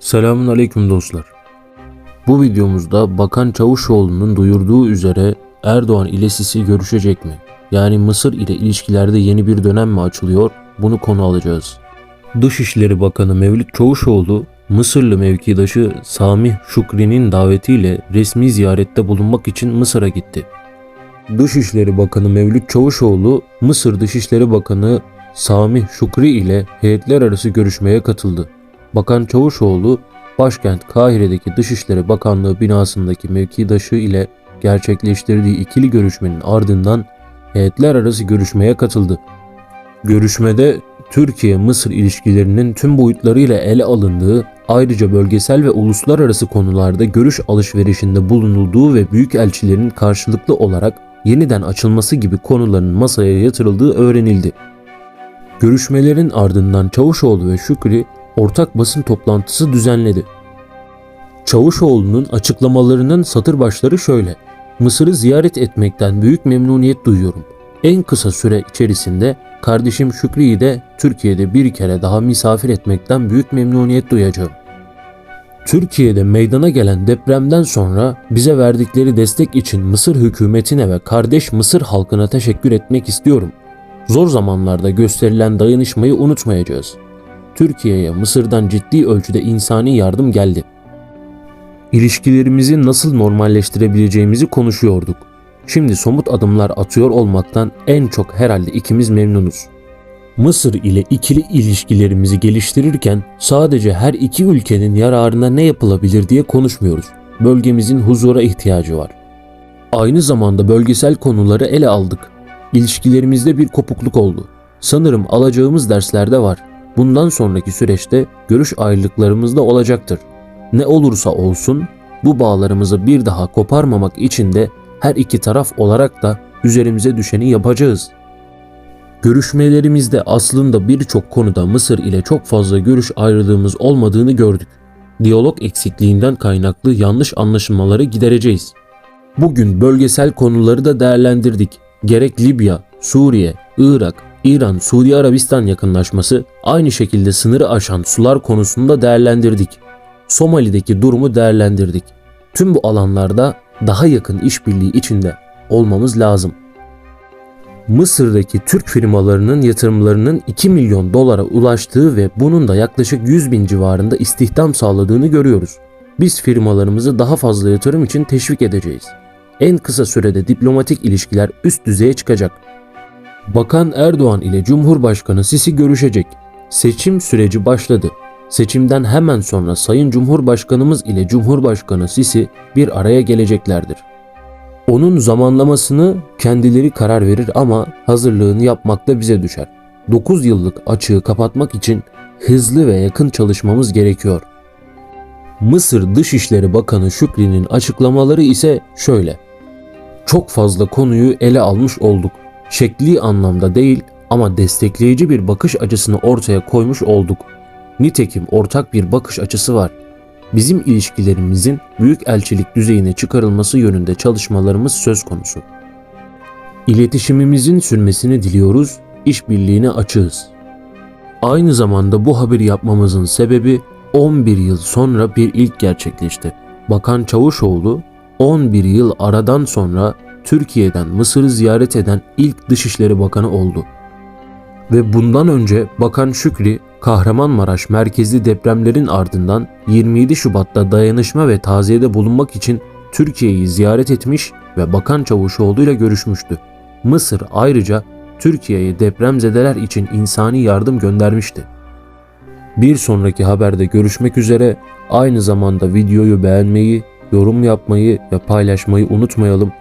Selamun aleyküm dostlar. Bu videomuzda Bakan Çavuşoğlu'nun duyurduğu üzere Erdoğan ile Sisi görüşecek mi? Yani Mısır ile ilişkilerde yeni bir dönem mi açılıyor? Bunu konu alacağız. Dışişleri Bakanı Mevlüt Çavuşoğlu, Mısırlı mevkidaşı Samih Şükri'nin davetiyle resmi ziyarette bulunmak için Mısır'a gitti. Dışişleri Bakanı Mevlüt Çavuşoğlu, Mısır Dışişleri Bakanı Samih Şükri ile heyetler arası görüşmeye katıldı. Bakan Çavuşoğlu, başkent Kahire'deki Dışişleri Bakanlığı binasındaki mevkidaşı ile gerçekleştirdiği ikili görüşmenin ardından heyetler arası görüşmeye katıldı. Görüşmede Türkiye-Mısır ilişkilerinin tüm boyutlarıyla ele alındığı, ayrıca bölgesel ve uluslararası konularda görüş alışverişinde bulunulduğu ve büyükelçilerin karşılıklı olarak yeniden açılması gibi konuların masaya yatırıldığı öğrenildi. Görüşmelerin ardından Çavuşoğlu ve Şükrü ortak basın toplantısı düzenledi. Çavuşoğlu'nun açıklamalarının satır başları şöyle. Mısır'ı ziyaret etmekten büyük memnuniyet duyuyorum. En kısa süre içerisinde kardeşim Şükrü'yü de Türkiye'de bir kere daha misafir etmekten büyük memnuniyet duyacağım. Türkiye'de meydana gelen depremden sonra bize verdikleri destek için Mısır hükümetine ve kardeş Mısır halkına teşekkür etmek istiyorum. Zor zamanlarda gösterilen dayanışmayı unutmayacağız. Türkiye'ye Mısır'dan ciddi ölçüde insani yardım geldi. İlişkilerimizi nasıl normalleştirebileceğimizi konuşuyorduk. Şimdi somut adımlar atıyor olmaktan en çok herhalde ikimiz memnunuz. Mısır ile ikili ilişkilerimizi geliştirirken sadece her iki ülkenin yararına ne yapılabilir diye konuşmuyoruz. Bölgemizin huzura ihtiyacı var. Aynı zamanda bölgesel konuları ele aldık. İlişkilerimizde bir kopukluk oldu. Sanırım alacağımız derslerde var. Bundan sonraki süreçte görüş ayrılıklarımız da olacaktır. Ne olursa olsun bu bağlarımızı bir daha koparmamak için de her iki taraf olarak da üzerimize düşeni yapacağız. Görüşmelerimizde aslında birçok konuda Mısır ile çok fazla görüş ayrılığımız olmadığını gördük. Diyalog eksikliğinden kaynaklı yanlış anlaşılmaları gidereceğiz. Bugün bölgesel konuları da değerlendirdik. Gerek Libya, Suriye, Irak, İran, Suudi Arabistan yakınlaşması aynı şekilde sınırı aşan sular konusunda değerlendirdik. Somali'deki durumu değerlendirdik. Tüm bu alanlarda daha yakın işbirliği içinde olmamız lazım. Mısır'daki Türk firmalarının yatırımlarının 2 milyon dolara ulaştığı ve bunun da yaklaşık 100 bin civarında istihdam sağladığını görüyoruz. Biz firmalarımızı daha fazla yatırım için teşvik edeceğiz. En kısa sürede diplomatik ilişkiler üst düzeye çıkacak. Bakan Erdoğan ile Cumhurbaşkanı Sisi görüşecek. Seçim süreci başladı. Seçimden hemen sonra Sayın Cumhurbaşkanımız ile Cumhurbaşkanı Sisi bir araya geleceklerdir. Onun zamanlamasını kendileri karar verir ama hazırlığını yapmak da bize düşer. 9 yıllık açığı kapatmak için hızlı ve yakın çalışmamız gerekiyor. Mısır Dışişleri Bakanı Şükri'nin açıklamaları ise şöyle. Çok fazla konuyu ele almış olduk. Şekli anlamda değil ama destekleyici bir bakış açısını ortaya koymuş olduk. Nitekim ortak bir bakış açısı var. Bizim ilişkilerimizin büyük elçilik düzeyine çıkarılması yönünde çalışmalarımız söz konusu. İletişimimizin sürmesini diliyoruz, işbirliğine açığız. Aynı zamanda bu haberi yapmamızın sebebi 11 yıl sonra bir ilk gerçekleşti. Bakan Çavuşoğlu 11 yıl aradan sonra Türkiye'den Mısır'ı ziyaret eden ilk Dışişleri Bakanı oldu. Ve bundan önce Bakan Şükri Kahramanmaraş merkezli depremlerin ardından 27 Şubat'ta dayanışma ve taziyede bulunmak için Türkiye'yi ziyaret etmiş ve Bakan Çavuşoğlu ile görüşmüştü. Mısır ayrıca Türkiye'ye depremzedeler için insani yardım göndermişti. Bir sonraki haberde görüşmek üzere aynı zamanda videoyu beğenmeyi, yorum yapmayı ve paylaşmayı unutmayalım.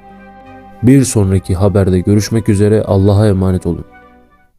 Bir sonraki haberde görüşmek üzere Allah'a emanet olun.